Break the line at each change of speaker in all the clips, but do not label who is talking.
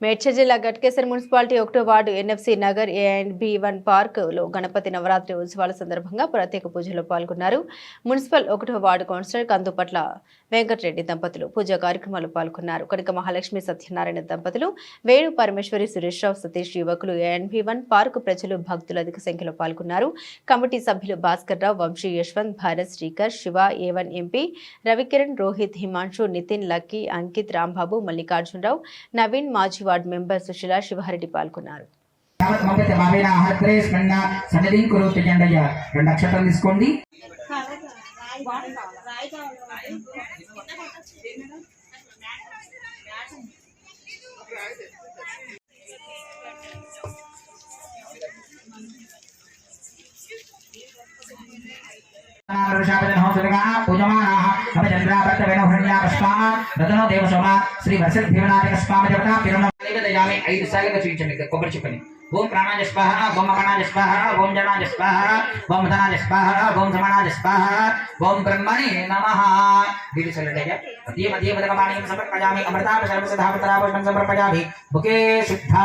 మేడ్చల్ జిల్లా గట్కేసర్ మున్సిపాలిటీ ఒకటో ward NFC Nagar A and B one పార్క్లో గణపతి నవరాత్రి ఉత్సవాల సందర్భంగా ప్రత్యేక పూజలో పాల్గొన్నారు. మున్సిపల్ ఒకటో వార్డు కౌన్సిలర్ కందుపట్ల వెంకటరెడ్డి దంపతులు పూజా కార్యక్రమాల్లో పాల్గొన్నారు. కనుక మహాలక్ష్మి సత్యనారాయణ దంపతులు వేణు పరమేశ్వరి సురేష్ రావు సతీష్ యువకులు ఏఎన్బి వన్ పార్క్ ప్రజలు భక్తులు అధిక సంఖ్యలో పాల్గొన్నారు. కమిటీ సభ్యులు Bhaskar Rao Vamshi Yashwant Bharat Srikar Shiva A one MP Ravikiran Rohit Himanshu Nitin Lucky Ankit Rambabu Mallikarjunarao Naveen మాజీ వార్డు మెంబర్ సుశీల శివహరెడ్డి పాల్గొన్నారు.
యావత్ మంగళ మావేన ఆహత్రే స్మరణ సన్నిధిం కురుతు జెండయ్య రెండు నక్షత్రాలు తీసుకోండి శ్రీ వర్షద్భీమనాథక స్వామి దేవత పిరుణయామి ఐదు సార్లుగా చూపించండి కొబ్బరి చెప్పని ఓం ప్రాణాయ స్వాహ ఓం అపనాయ స్వాహ ఓం జనాయ స్వాహ ఓం ధనాయ స్వాహ ఓం సమనాయ స్వాహ ఓం బ్రహ్మణి నమః దీని చల్లడయ్య మధ్య మధ్య మదకమాణియం సమర్పయామి అమృతాప సర్వసధాపతరాపం సమర్పయామి ముఖే శుద్ధ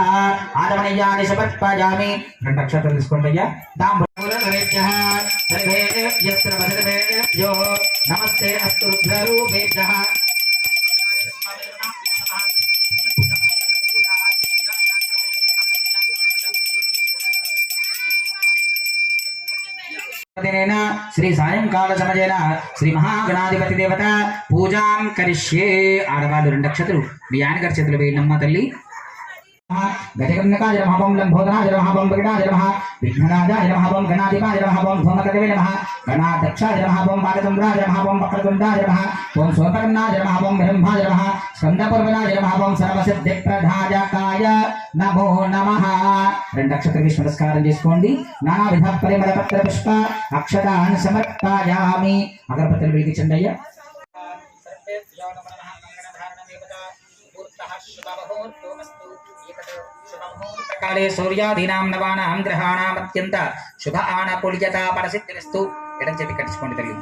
ఆదమనీయాన్ని సమర్పయామి రెండు నక్షత్రాలు తీసుకోండి అయ్యా దాంబూలవేభ్యః సర్వేభ్యస్త్ర వదనవేభ్యో నమస్తే అస్తు రుద్రరూపేభ్యః దినేన శ్రీ సాయంకాల సమయేన శ్రీ మహాగణాధిపతి దేవత పూజాం కరిష్యే. ఆడవాళ్ళు రెండు నక్షత్రులు మీ ఆయనగారి చేతులు వేయనమ్మ తల్లి. గజగన్నకాయ నమః ఓం లంబోదరాయ నమః ఓం విఘ్నాయ నమః విఘ్ననాదాయ నమః ఓం గణాధిపాయ నమః ఓం ధూమకటవే నమః గణాధ్యక్షాయ నమః ఓం బాలచంద్రాయ నమః ఓం వక్రతుండాయ నమః ఓం స్వకర్ణాయ నమః ఓం బ్రహ్మాయ నమః స్కందపూర్వనాయ నమః ఓం సర్వసిద్ధిప్రదాయకాయ నమో నమః రెండు నక్షత్రకి నమస్కారం చేసుకోండి. నానా విధ పరిమళ పత్ర పుష్ప అక్షతాన్ని సమర్పయామి. అగరపత్రులు వెలిగించండి అయ్యా. కాళే సూర్యాధీనాం నవానాం గ్రహాణాం అత్యంత శుభ ఆన ఆనకూల్యత పరసిద్ధిరస్తు ఎడం చేతి కట్టించుకోండి తల్లి.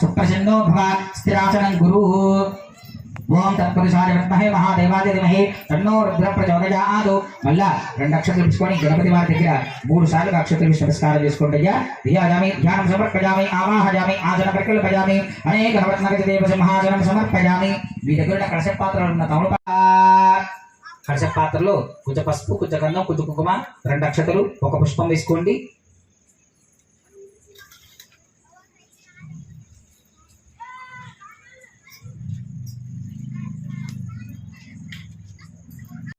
సుప్రసన్నో భవ స్థిరాసనం గురు ఓం తత్పురుషాయ విద్మహే మహాదేవాది ధీమహి తన్నో రుద్ర ప్రచోదయాదు మళ్ళా రెండు అక్షతలు తీసుకొని గణపతి వారి దగ్గర మూడు సార్లు అక్షతలు వేసి నమస్కారం చేసుకోండి అయ్యా ధ్యాయామి ధ్యానం సమర్పయామి ఆవాహయామి ఆజన ప్రకల్పయామి। అనేక నవరత్నగజ దేవ సింహాసనం సమర్పజామి మీ దగ్గర ఉన్న కలశ పాత్రలు ఉన్న తమల కలశ పాత్రలో కొంచెం పసుపు కొంచెం గంధం కొంచెం కుంకుమ రెండు అక్షతలు ఒక పుష్పం వేసుకోండి.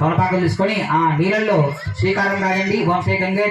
తమలపాకులు తీసుకొని ఆ నీళ్ళల్లో శ్రీకారం రాయండి వంశీ గంగే